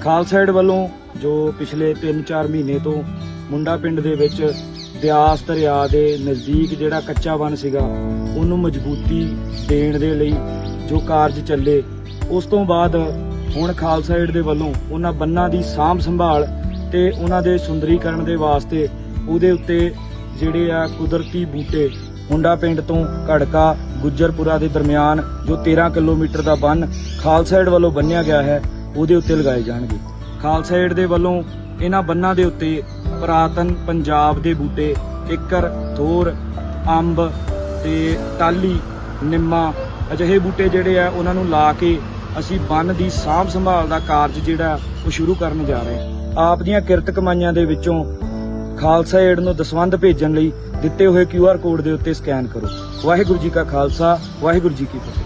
ਖਾਲਸਾਈਡ ਵੱਲੋਂ ਜੋ ਪਿਛਲੇ 3-4 ਮਹੀਨੇ ਤੋਂ ਮੁੰਡਾ ਪਿੰਡ ਦੇ ਵਿੱਚ ਬਿਆਸ ਦਰਿਆ ਦੇ ਨਜ਼ਦੀਕ ਜਿਹੜਾ ਕੱਚਾ ਬਨ ਸੀਗਾ, ਉਹਨੂੰ ਮਜ਼ਬੂਤੀ ਦੇਣ ਦੇ ਲਈ ਜੋ ਕਾਰਜ ਚੱਲੇ, ਉਸ ਤੋਂ ਬਾਅਦ ਹੁਣ ਖਾਲਸਾਈਡ ਦੇ ਵੱਲੋਂ ਉਹਨਾਂ ਬੰਨਾਂ ਦੀ ਸਾਂਭ ਸੰਭਾਲ ਤੇ ਉਹਨਾਂ ਦੇ ਸੁੰਦਰੀਕਰਨ ਦੇ ਵਾਸਤੇ ਉਹਦੇ ਉੱਤੇ ਜਿਹੜੇ ਆ ਕੁਦਰਤੀ ਬੂਟੇ, ਮੁੰਡਾ ਪਿੰਡ ਤੋਂ ਘੜਕਾ, ਗੁੱਜਰਪੁਰਾ ਦੇ ਦਰਮਿਆਨ ਜੋ 13 ਕਿਲੋਮੀਟਰ ਦਾ ਬੰਨ ਖਾਲਸਾਈਡ ਵੱਲੋਂ ਬੰਨਿਆ ਗਿਆ ਹੈ ਉਹਦੇ ਉੱਤੇ ਲਗਾਏ ਜਾਣਗੇ। ਖਾਲਸਾ ਏਡ ਦੇ ਵੱਲੋਂ ਇਹਨਾਂ ਬੰਨਾਂ ਦੇ ਉੱਤੇ ਪੁਰਾਤਨ ਪੰਜਾਬ ਦੇ ਬੂਟੇ ਕਿੱਕਰ ਥੋਰ, ਅੰਬ ਤੇ ਟਾਲੀ ਨਿੰਮਾ ਅਜਿਹੇ ਬੂਟੇ ਜਿਹੜੇ ਆ, ਉਹਨਾਂ ਨੂੰ ਲਾ ਕੇ ਅਸੀਂ ਬੰਨ ਦੀ ਸਾਂਭ ਸੰਭਾਲ ਦਾ ਕਾਰਜ ਜਿਹੜਾ, ਉਹ ਸ਼ੁਰੂ ਕਰਨ ਜਾ ਰਹੇ ਹਾਂ। ਆਪ ਦੀਆਂ ਕਿਰਤ ਕਮਾਈਆਂ ਦੇ ਵਿੱਚੋਂ ਖਾਲਸਾ ਏਡ ਨੂੰ ਦਸਵੰਧ ਭੇਜਣ ਲਈ ਦਿੱਤੇ ਹੋਏ QR ਕੋਡ ਦੇ ਉੱਤੇ ਸਕੈਨ ਕਰੋ। ਵਾਹਿਗੁਰੂ ਜੀ ਕਾ ਖਾਲਸਾ, ਵਾਹਿਗੁਰੂ ਜੀ ਕੀ ਫਤਿਹ।